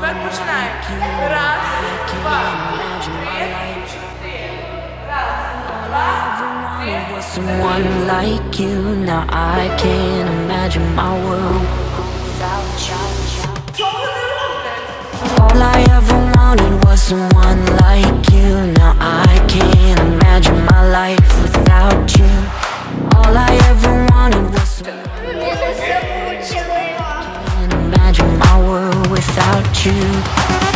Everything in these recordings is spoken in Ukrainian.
Тепер починаємо. Раз, два, три, Someone like you, now I can't imagine my world. All I ever wanted was someone like you, now I can't imagine my you.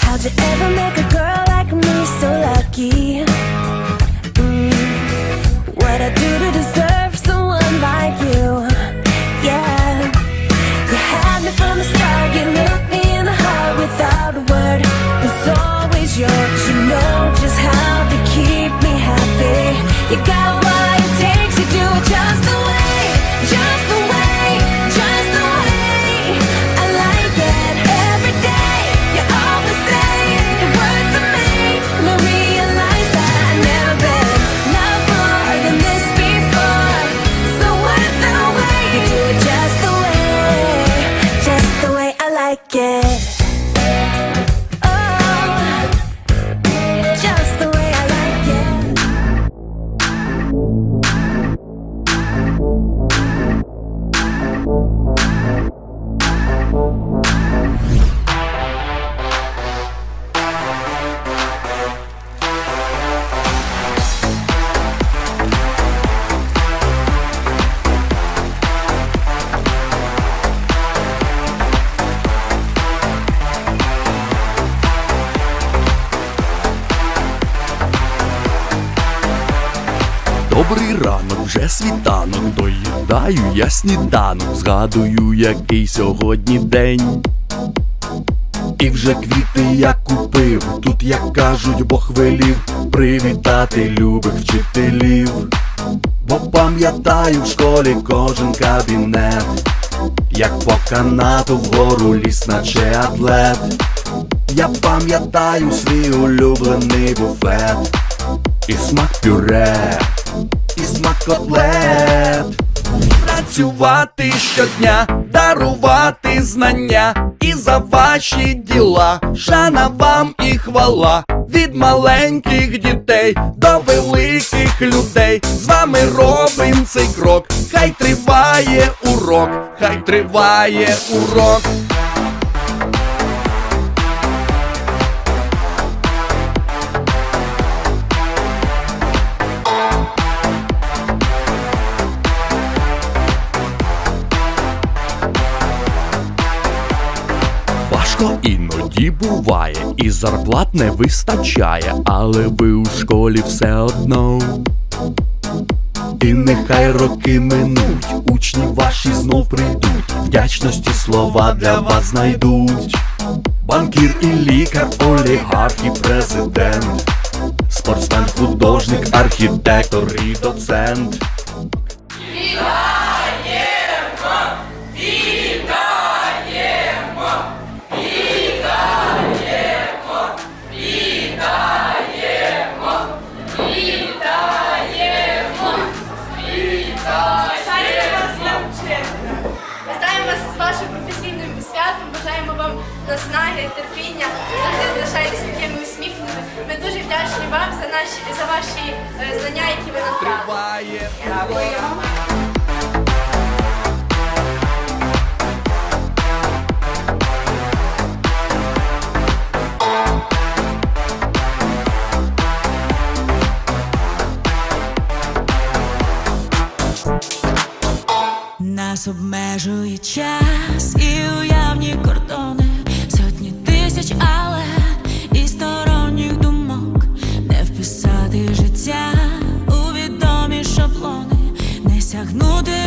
How'd you ever make a girl like me so lucky? Mm, what I do to deserve get Добрий ранок, вже світанок, доїдаю я сніданок, згадую, який сьогодні день. І вже квіти я купив, тут, як кажуть, Бог велів привітати любих вчителів. Бо пам'ятаю в школі кожен кабінет, як по канату вгору ліс, наче атлет. Я пам'ятаю свій улюблений буфет, і смак пюре, котлет. Працювати щодня, дарувати знання і за ваші діла, шана вам і хвала від маленьких дітей до великих людей. З вами робим цей крок. Хай триває урок, хай триває урок. Іноді буває, і зарплат не вистачає, але ви у школі все одно. І нехай роки минуть, учні ваші знов прийдуть, вдячності слова для вас знайдуть. Банкір і лікар, олігарх і президент, спортсмен, художник, архітектор і доцент. Снаги терпіння, завжди залишайтеся такими усміхненими. Ми дуже вдячні вам за наші за ваші е, знання, які ви нам дали. Дякую. Нас обмежує час і уявні кордони тисяч, але і сторонніх думок не вписати життя у відомі шаблони, не сягнути.